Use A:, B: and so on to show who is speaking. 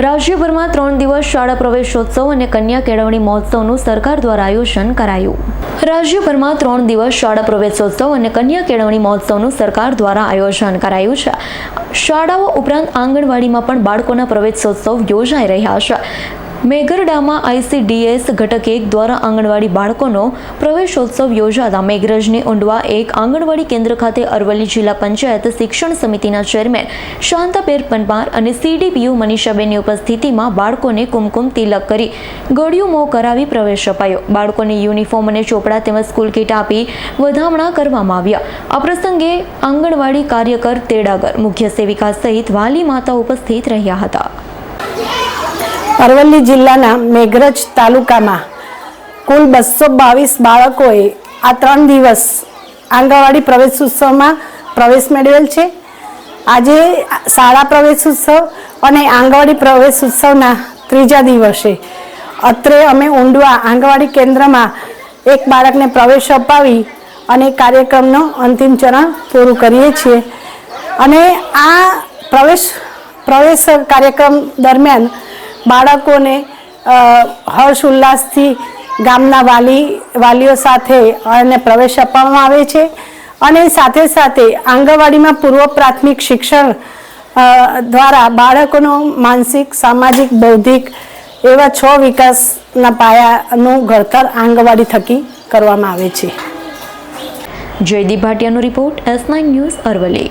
A: રાજ્યભરમાં ત્રણ દિવસ શાળા પ્રવેશોત્સવ અને કન્યા કેળવણી મહોત્સવનું સરકાર દ્વારા આયોજન કરાયું. રાજ્યભરમાં ત્રણ દિવસ શાળા પ્રવેશોત્સવ અને કન્યા કેળવણી મહોત્સવનું સરકાર દ્વારા આયોજન કરાયું છે. શાળાઓ ઉપરાંત આંગણવાડીમાં પણ બાળકોના પ્રવેશોત્સવ યોજાઈ રહ્યા છે. મેઘરડામાં આઈસીડીએસ ઘટક એક દ્વારા આંગણવાડી બાળકોનો પ્રવેશોત્સવ યોજાતા મેઘરજને ઊંડવા એક આંગણવાડી કેન્દ્ર ખાતે અરવલ્લી જિલ્લા પંચાયત શિક્ષણ સમિતિના ચેરમેન શાંતાબેર પનપાર અને સીડીપીયુ મનીષાબેનની ઉપસ્થિતિમાં બાળકોને કુમકુમ તિલક કરી ગળ્યું મોં કરાવી પ્રવેશ અપાયો. બાળકોને યુનિફોર્મ અને ચોપડા તેમજ સ્કૂલ કીટ આપી વધામણા કરવામાં આવ્યા. આ પ્રસંગે આંગણવાડી કાર્યકર તેડાગર, મુખ્ય સેવિકા સહિત વાલી માતા ઉપસ્થિત રહ્યા હતા.
B: અરવલ્લી જિલ્લાના મેઘરજ તાલુકામાં કુલ બસો બાવીસ બાળકોએ આ ત્રણ દિવસ આંગણવાડી પ્રવેશ ઉત્સવમાં પ્રવેશ મેળવેલ છે. આજે શાળા પ્રવેશ ઉત્સવ અને આંગણવાડી પ્રવેશ ઉત્સવના ત્રીજા દિવસે અત્રે અમે ઊંડવા આંગણવાડી કેન્દ્રમાં એક બાળકને પ્રવેશ અપાવી અને કાર્યક્રમનો અંતિમ ચરણ પૂરું કરીએ છીએ. અને આ પ્રવેશ પ્રવેશ કાર્યક્રમ દરમિયાન બાળકોને હર્ષ ઉલ્લાસથી ગામના વાલી, વાલીઓ સાથે અને પ્રવેશ આપવામાં આવે છે. અને સાથે સાથે આંગણવાડીમાં પૂર્વ પ્રાથમિક શિક્ષણ દ્વારા બાળકોનો માનસિક, સામાજિક, બૌદ્ધિક એવા છ વિકાસના પાયાનું ઘડતર આંગણવાડી થકી કરવામાં આવે છે.
A: Jaydeep ભાટિયાનો report S nine news Aravalli.